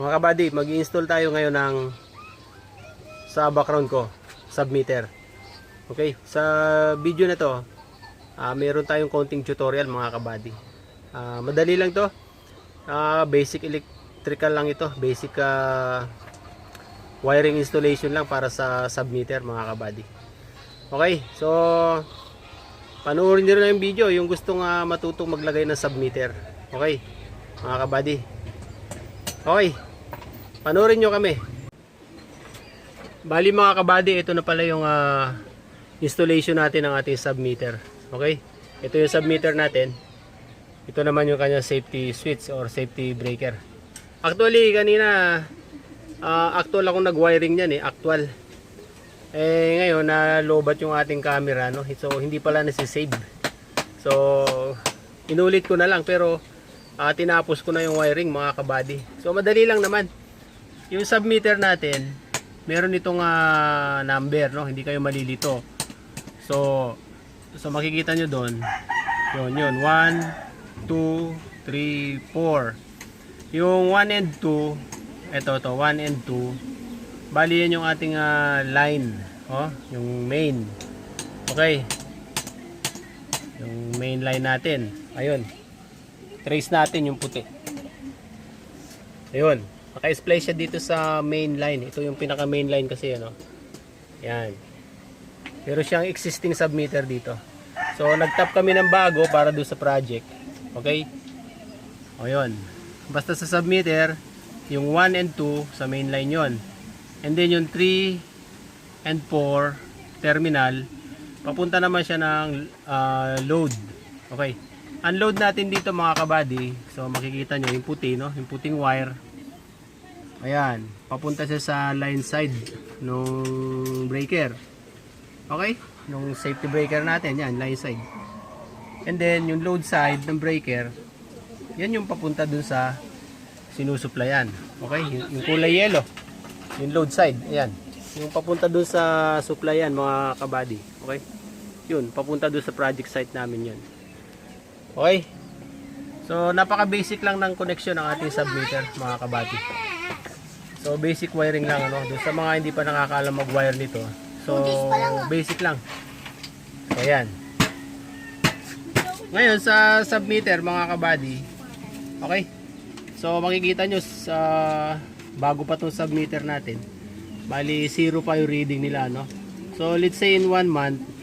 Mga kabady, mag-install tayo ngayon ng sa background ko, submeter. Okay, sa video na to, ah meron tayong konting tutorial mga kabady. Ah, madali lang to. Ah, basic electrical lang ito, basic ah, wiring installation lang para sa submeter mga kabady. Okay, so panoorin niyo rin yung video yung gustong ah, matutong maglagay ng submeter. Okay, mga kabady. Okay, panoorin nyo kami. Bali mga kabady, ito na pala yung ah, installation natin ng ating submeter. Okay? Ito yung submeter natin. Ito naman yung kanyang safety switch or safety breaker. Actually, kanina ah, actual akong nag-wiring niyan eh, actual. Eh ngayon na lobat yung ating camera no. So hindi pala nasi-save. So inulit ko na lang pero ah, tinapos ko na yung wiring mga kabady. So madali lang naman. Yung submeter natin, meron itong ah, number no, hindi kayo malilito. So so makikita nyo doon. Yun, yun. 1 2 3 4. Yung 1 and 2, ito to, 1 and 2. Bali yan yung ating ah, line, oh, yung main. Okay. Yung main line natin. Ayun. Trace natin yung puti. Ayun. Naka-splice siya dito sa main line. Ito yung pinaka main line kasi ano. Yan. Pero siyang existing submeter dito. So nag-tap kami ng bago para do sa project. Okay? O yun. Basta sa submeter, yung 1 and 2 sa main line yon. And then yung 3 and 4 terminal, papunta naman siya ng ah, load. Okay. Unload natin dito mga kabady. So makikita nyo yung puti, no? Yung puting wire. Ayan. Papunta siya sa line side nung breaker. Okay? Nung safety breaker natin. Yan, line side. And then yung load side ng breaker, yan yung papunta dun sa sinusuplayan. Okay? Yung, yung kulay yellow. Yung load side. Ayan. Yung papunta dun sa supplyan mga kabady. Okay? Yun, papunta dun sa project site namin yun. Okay? So, napaka-basic lang ng connection ng ating submeter, mga kabati. So, basic wiring lang, ano? Doon sa mga hindi pa nakakaalam mag-wire nito. So, basic lang. So, ayan. Ngayon, sa submeter, mga kabady, okay? So, makikita nyo sa bago pa itong submeter natin, bali, zero pa yung reading nila, no? So, let's say in one month,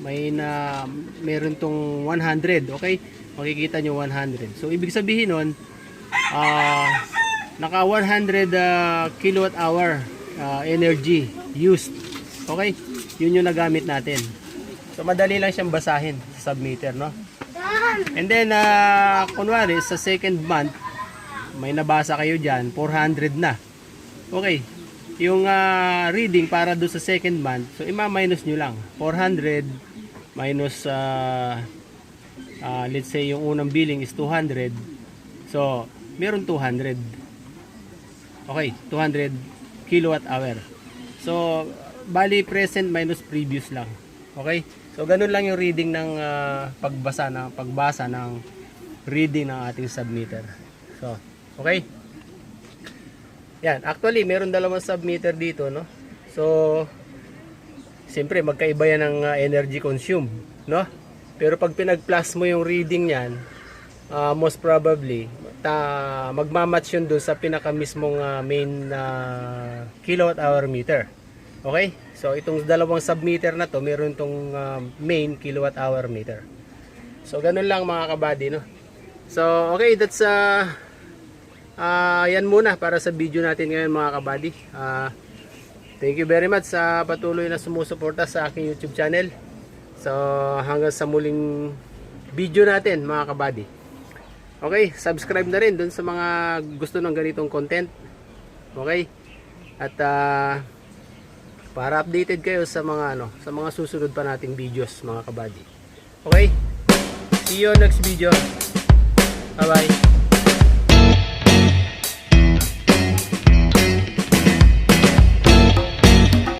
may na meron tong 100 okay makikita nyo 100 so ibig sabihin nun ah naka 100 ah, kilowatt hour ah, energy used. Okay? Yun yung nagamit natin. So madali lang siyang basahin sa submeter no? And then ah, kunwari sa second month may nabasa kayo dyan 400 na. Okay. Yung ah, reading para do sa second month so ima-minus nyo lang. 400 minus uh, uh, let's say yung unang billing is 200 so meron 200 okay 200 kilowatt hour. So bali present minus previous lang. Okay? So ganun lang yung reading ng uh, pagbasa ng pagbasa ng reading ng ating submeter. So okay? Yan actually meron dalawang submeter dito no? So Siyempre, magkaiba yan ng uh, energy consume, no? Pero pag pinag-plus mo yung reading niyan, uh, most probably, ta magmamatch yun doon sa pinaka mismong uh, main uh, kilowatt hour meter. Okay? So, itong dalawang submeter na to, meron itong uh, main kilowatt hour meter. So, ganun lang mga kabady, no? So, okay, that's uh, uh, yan muna para sa video natin ngayon mga kabady. Uh, Thank you very much sa patuloy na sumusuporta sa aking YouTube channel. So hanggang sa muling video natin mga kabady. Okay, subscribe na rin dun sa mga gusto ng ganitong content. Okay? At uh, para updated kayo sa mga ano, sa mga susunod pa nating videos mga kabady. Okay? See you next video. Bye bye.